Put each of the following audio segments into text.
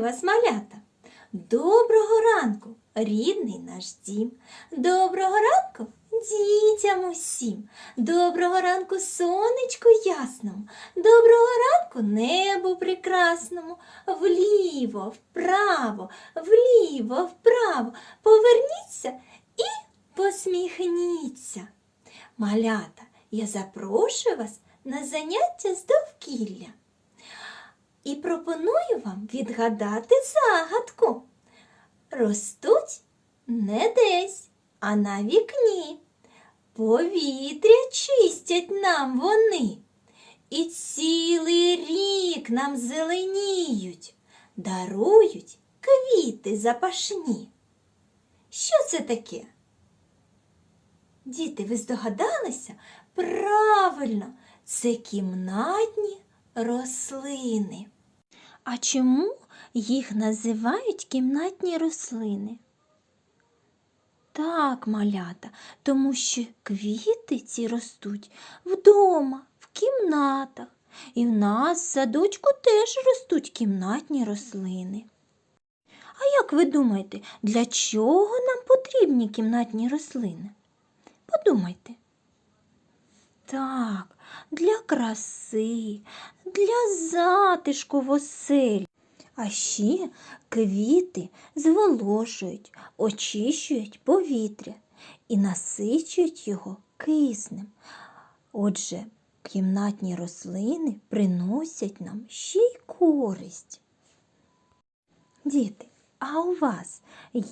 Вас, малята! Доброго ранку, рідний наш дім. Доброго ранку дітям усім. Доброго ранку сонечку ясному. Доброго ранку небу прекрасному. Вліво, вправо, вліво, вправо. Поверніться і посміхніться. Малята, я запрошую вас на заняття з довкілля. І пропоную вам відгадати загадку. Ростуть не десь, а на вікні. Повітря чистять нам вони. І цілий рік нам зеленіють, дарують квіти запашні. Що це таке? Діти, ви здогадалися? Правильно, це кімнатні рослини. А чому їх називають кімнатні рослини? Так, малята, тому що квіти ці ростуть вдома, в кімнатах. І в нас в садочку теж ростуть кімнатні рослини. А як ви думаєте, для чого нам потрібні кімнатні рослини? Подумайте. Так, для краси, для затишку в оселі. А ще квіти зволожують, очищують повітря і насичують його киснем. Отже, кімнатні рослини приносять нам ще й користь. Діти, а у вас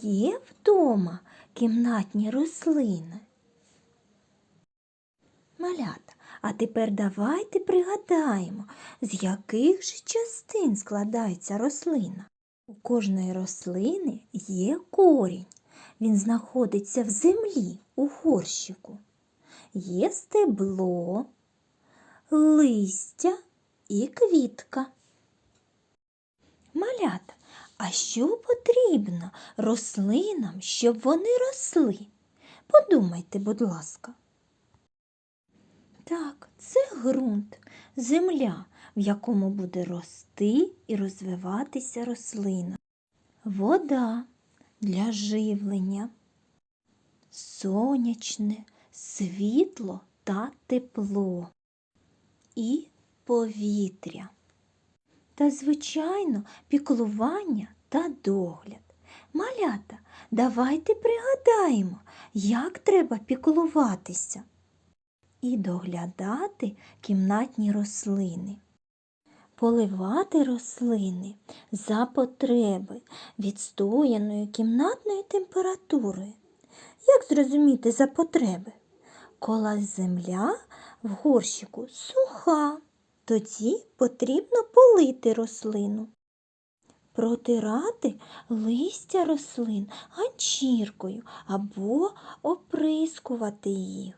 є вдома кімнатні рослини? Малята, а тепер давайте пригадаємо, з яких ж частин складається рослина. У кожної рослини є корінь. Він знаходиться в землі у горщику. Є стебло, листя і квітка. Малята, а що потрібно рослинам, щоб вони росли? Подумайте, будь ласка. Так, це ґрунт, земля, в якому буде рости і розвиватися рослина. Вода для живлення, сонячне, світло та тепло і повітря. Та, звичайно, піклування та догляд. Малята, давайте пригадаємо, як треба піклуватися і доглядати кімнатні рослини. Поливати рослини за потреби відстояною кімнатною температурою. Як зрозуміти за потреби? Коли земля в горщику суха, тоді потрібно полити рослину. Протирати листя рослин ганчіркою або оприскувати їх.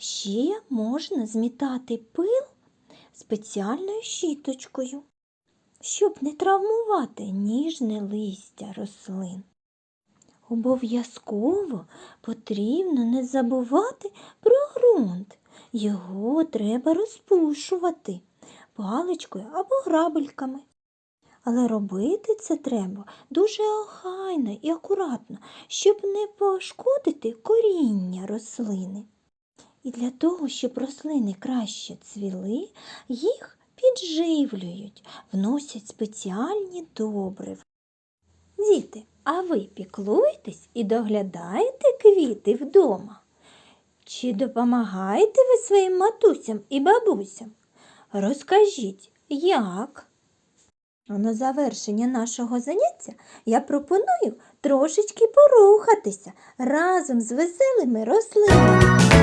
Ще можна змітати пил спеціальною щіточкою, щоб не травмувати ніжне листя рослин. Обов'язково потрібно не забувати про ґрунт. Його треба розпушувати паличкою або грабельками. Але робити це треба дуже охайно і акуратно, щоб не пошкодити коріння рослини. І для того, щоб рослини краще цвіли, їх підживлюють, вносять спеціальні добрива. Діти, а ви піклуєтесь і доглядаєте квіти вдома? Чи допомагаєте ви своїм матусям і бабусям? Розкажіть, як? На завершення нашого заняття я пропоную трошечки порухатися разом з веселими рослинами.